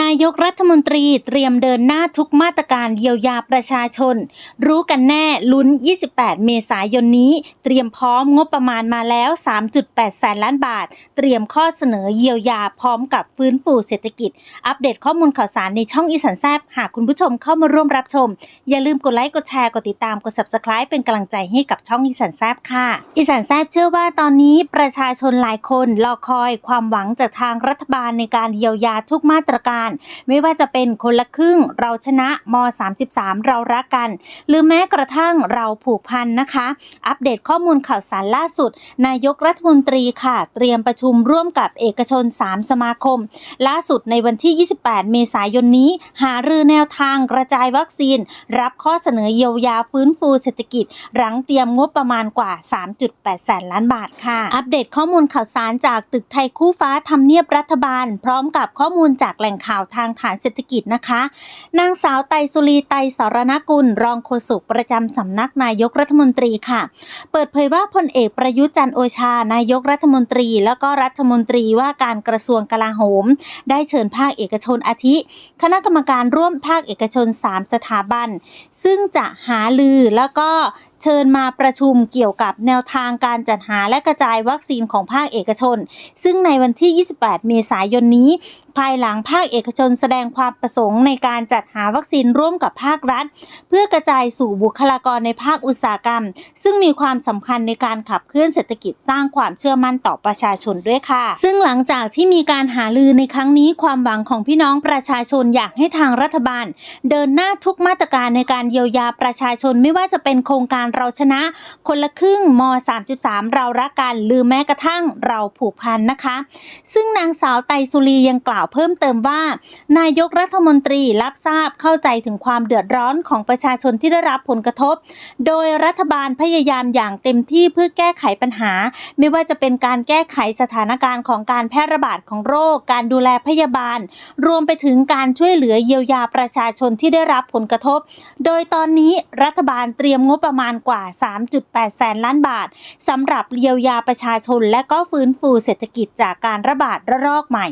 นายกรัฐมนตรีเตรียมเดินหน้าทุกมาตรการเยียวยาประชาชน รู้กันแน่ลุ้น 28 เมษายนนี้ เตรียมพร้อมงบประมาณมาแล้ว 3.8 แสนล้านบาท เตรียมข้อเสนอเยียวยาพร้อมกับฟื้นฟูเศรษฐกิจ อัปเดตข้อมูลข่าวสารในช่องอีสานแซบหากคุณผู้ชมเข้ามาร่วมรับชม อย่าลืมกดไลค์กดแชร์กดติดตามกด subscribe เป็นกำลังใจให้กับช่องอีสานแซบค่ะ อีสานแซบเชื่อว่าตอนนี้ประชาชนหลายคนรอคอยความหวังจากทางรัฐบาลในการเยียวยาทุกมาตรการไม่ว่าจะเป็นคนละครึ่งเราชนะม 33 เรารักกัน หรือแม้กระทั่งเราผูกพันนะคะ อัปเดตข้อมูลข่าวสารล่าสุด นายกรัฐมนตรีค่ะ เตรียมประชุมร่วมกับเอกชน 3 สมาคม ล่าสุดในวันที่ 28 เมษายนนี้ หารือแนวทางกระจายวัคซีน รับข้อเสนอเยียวยาฟื้นฟูเศรษฐกิจ หลังเตรียมงบประมาณกว่า 3.8 แสนล้านบาทค่ะ อัปเดตข้อมูลข่าวสารจากตึกไทยคู่ฟ้าทำเนียบรัฐบาล พร้อมกับข้อมูลจากแหล่งข่าวทางฐานเศรษฐกิจนะคะ นางสาวไตรสุรีไตรสรณกุล รองโฆษกประจำสำนักนายกรัฐมนตรีค่ะ เปิดเผยว่าพลเอกประยุทธ์จันโอชา นายกรัฐมนตรี แล้วก็รัฐมนตรีว่าการกระทรวงกลาโหม ได้เชิญภาคเอกชนอาทิ คณะกรรมการร่วมภาคเอกชน 3 สถาบัน ซึ่งจะหาลือแล้วก็ เชิญมาประชุมเกี่ยวกับแนวทางการจัดหาและกระจายวัคซีนของภาคเอกชน ซึ่งในวันที่ 28 เมษายนนี้ ภายหลังภาคเอกชนแสดงความประสงค์ในการจัดหาวัคซีนร่วมกับภาครัฐ เพื่อกระจายสู่บุคลากรในภาคอุตสาหกรรม ซึ่งมีความสำคัญในการขับเคลื่อนเศรษฐกิจสร้างความเชื่อมั่นต่อประชาชนด้วยค่ะ ซึ่งหลังจากที่มีการหาลือในครั้งนี้ความหวังของพี่น้องประชาชนอยากให้ทางรัฐบาล เดินหน้าทุกมาตรการในการเยียวยาประชาชนไม่ว่าจะเป็นโครงการเราชนะ คนละครึ่งม 33 เรารักกันหรือแม้กระทั่งเราผูกพันนะคะ ซึ่งนางสาวไตสุรียังกล่าวเพิ่มเติมว่า นายกรัฐมนตรีรับทราบเข้าใจถึงความเดือดร้อนของประชาชนที่ได้รับผลกระทบ โดยรัฐบาลพยายามอย่างเต็มที่เพื่อแก้ไขปัญหา ไม่ว่าจะเป็นการแก้ไขสถานการณ์ของการแพร่ระบาดของโรค การดูแลพยาบาล รวมไปถึงการช่วยเหลือเยียวยาประชาชนที่ได้รับผลกระทบ โดยตอนนี้รัฐบาลเตรียมงบประมาณกว่า 3.8 แสนล้านบาทสำหรับเยียวยาประชาชน และก็ฟื้นฟูเศรษฐกิจจากการระบาดระลอกใหม่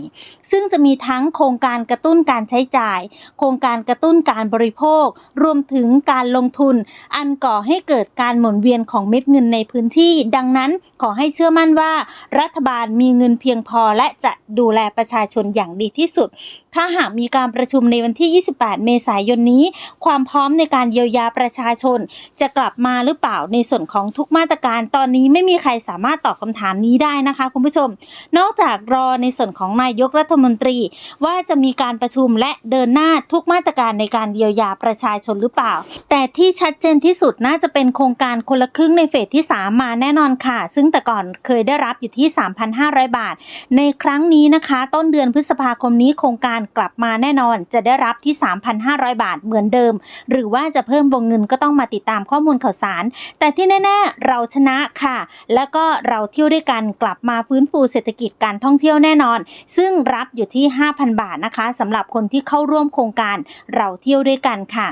ซึ่งจะมีทั้งโครงการกระตุ้นการใช้จ่าย โครงการกระตุ้นการบริโภค รวมถึงการลงทุน อันก่อให้เกิดการหมุนเวียนของเม็ดเงินในพื้นที่ ดังนั้นขอให้เชื่อมั่นว่า รัฐบาลมีเงินเพียงพอและจะดูแลประชาชนอย่างดีที่สุด ถ้าหากมีการประชุมในวันที่ 28 เมษายนนี้ ความพร้อมในการเยียวยาประชาชน จะกลับมามาหรือเปล่าในส่วนของทุกมาตรการตอนนี้ไม่มีใครสามารถตอบคำถามนี้ได้นะคะคุณผู้ชม นอกจากรอในส่วนของนายกรัฐมนตรี ว่าจะมีการประชุมและเดินหน้าทุกมาตรการในการเยียวยาประชาชนหรือเปล่า แต่ที่ชัดเจนที่สุดน่าจะเป็นโครงการคนละครึ่งในเฟสที่ 3 มาแน่นอนค่ะ ซึ่งแต่ก่อนเคยได้รับอยู่ที่ 3,500 บาท ในครั้งนี้นะคะ ต้นเดือนพฤษภาคมนี้โครงการกลับมาแน่นอน จะได้รับที่ 3,500 บาทเหมือนเดิม หรือว่าจะเพิ่มวงเงินก็ต้องมาติดตามข้อมูลข่าวสาร แต่ที่แน่ๆเราชนะค่ะ แล้วก็เราเที่ยวด้วยกันกลับมาฟื้นฟูเศรษฐกิจการท่องเที่ยวแน่นอน ซึ่งรับอยู่ที่ 5,000 บาทนะคะสำหรับคนที่เข้าร่วมโครงการเราเที่ยวด้วยกันค่ะ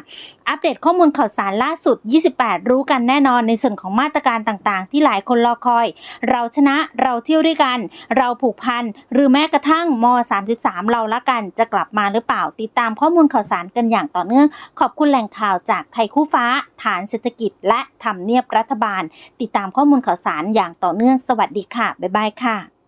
อัปเดตข้อมูลข่าวสารล่าสุด 28 รู้กันแน่นอนในส่วนของมาตรการต่างๆ ที่หลายคนรอคอย เราชนะเราเที่ยวด้วยกัน เราผูกพันหรือแม้กระทั่งม 33 เราละกันจะกลับมาหรือเปล่าติดตามข้อมูลข่าวสารกันอย่างต่อเนื่อง ขอบคุณแหล่งข่าวจากไทยคู่ฟ้า ฐานเศรษฐกิจ และทำเนียบรัฐบาล ติดตามข้อมูลข่าวสารอย่างต่อเนื่องสวัสดีค่ะบ๊ายบายค่ะ